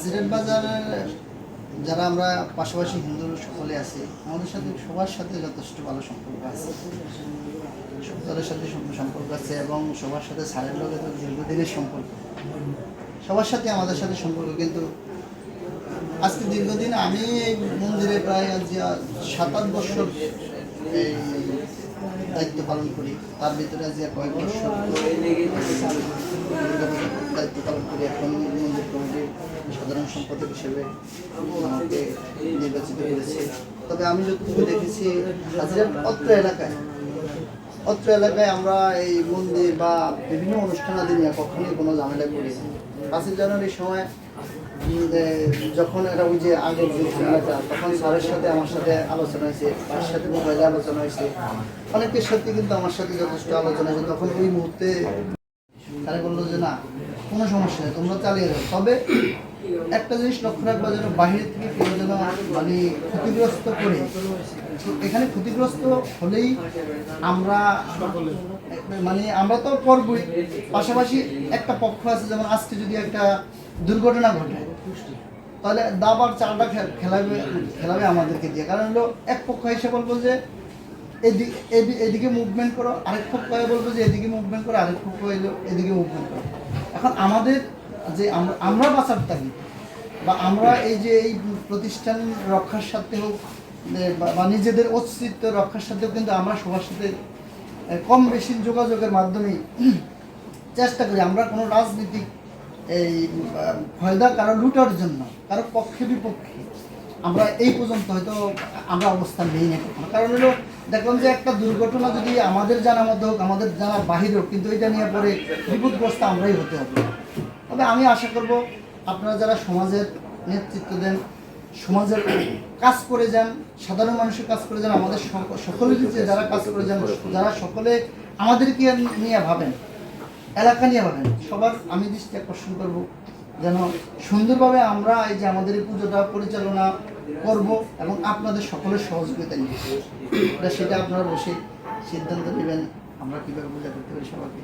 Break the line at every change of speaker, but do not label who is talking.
হাজিরাট বাজারের যারা আমরা পাশাপাশি হিন্দু সকলে আছি, আমাদের সাথে সবার সাথে যথেষ্ট ভালো সম্পর্ক আছে। সত্তরের সাথে সম্পর্ক আছে এবং সবার সাথে সারের লোকে তো দীর্ঘদিনের সম্পর্ক। সবার সাথে আমাদের সাথে সম্পর্ক, কিন্তু আজকে দীর্ঘদিন আমি এই মন্দিরে প্রায় আজ সাত আট বছর এই দায়িত্ব পালন করি। তার ভিতরে আজ কয়েক বছর সম্পাদক হিসেবে আমাকে নির্বাচিত করেছে তবে আমি যতটুকু দেখেছি হাজিরার অত্র এলাকায় অত্র এলাকায় আমরা এই মন্দির বা বিভিন্ন অনুষ্ঠানাদি নিয়ে কখনোই কোনো ঝামেলা করি পাঁচই জানুয়ারির সময় যখন এটা ওই যে আগের যে ঝামেলাটা, তখন স্যারের সাথে আমার সাথে আলোচনা হয়েছে, তার সাথে মোবাইলে আলোচনা হয়েছে। অনেকের সাথে কিন্তু আমার সাথে যথেষ্ট আলোচনা হয়েছে। তখন ওই মুহূর্তে তারা বলল যে না, কোনো সমস্যা নেই, তোমরা চালিয়ে যাও। তবে একটা জিনিস লক্ষ্য রাখবা যেন বাহির থেকে কেউ যেন মানে ক্ষতিগ্রস্ত করে। এখানে ক্ষতিগ্রস্ত হলেই আমরা মানে আমরা তো করবই। পাশাপাশি একটা পক্ষ আছে, যেমন আজকে যদি একটা দুর্ঘটনা ঘটে, তাহলে দাবার চালটা খেলাবে খেলাবে আমাদেরকে দিয়ে। কারণ হলো এক পক্ষ এসে বলব যে এদিকে মুভমেন্ট করো, আরেক পক্ষ বলব যে এদিকে মুভমেন্ট করো, আরেক পক্ষ এদিকে মুভমেন্ট করো। এখন আমাদের যে আমরা আমরা বাঁচার থাকি বা আমরা এই যে এই প্রতিষ্ঠান রক্ষার সাথে হোক বা- নিজেদের অস্তিত্ব রক্ষার সাথেও কিন্তু আমরা সবার সাথে কম বেশি যোগাযোগের মাধ্যমে চেষ্টা করি। আমরা কোনো রাজনীতিক এই ফয়দা কারও লুটার জন্য, কারও পক্ষে বিপক্ষে, আমরা এই পর্যন্ত হয়তো আমরা অবস্থান নেই না কারণ হলো দেখলাম যে একটা দুর্ঘটনা যদি আমাদের জানা মধ্যে হোক, আমাদের জানার বাহির হোক, কিন্তু এটা নিয়ে পরে বিপদগ্রস্ত আমরাই হতে হবে। তবে আমি আশা করব আপনারা যারা সমাজের নেতৃত্ব দেন, সমাজের কাজ করে যান, সাধারণ মানুষের কাজ করে যান, আমাদের সক- সকলের যে যারা কাজ করে যান, যারা সকলে আমাদেরকে নিয়ে ভাবেন, এলাকা নিয়ে ভাবেন, সবার আমি দৃষ্টি আকর্ষণ করব। যেন সুন্দরভাবে আমরা এই যে আমাদের এই পুজোটা পরিচালনা করব এবং আপনাদের সকলের সহযোগিতা নিয়ে। সেটা আপনারা বসে সিদ্ধান্ত নেবেন, আমরা কীভাবে পূজা করতে পারি সবাইকে।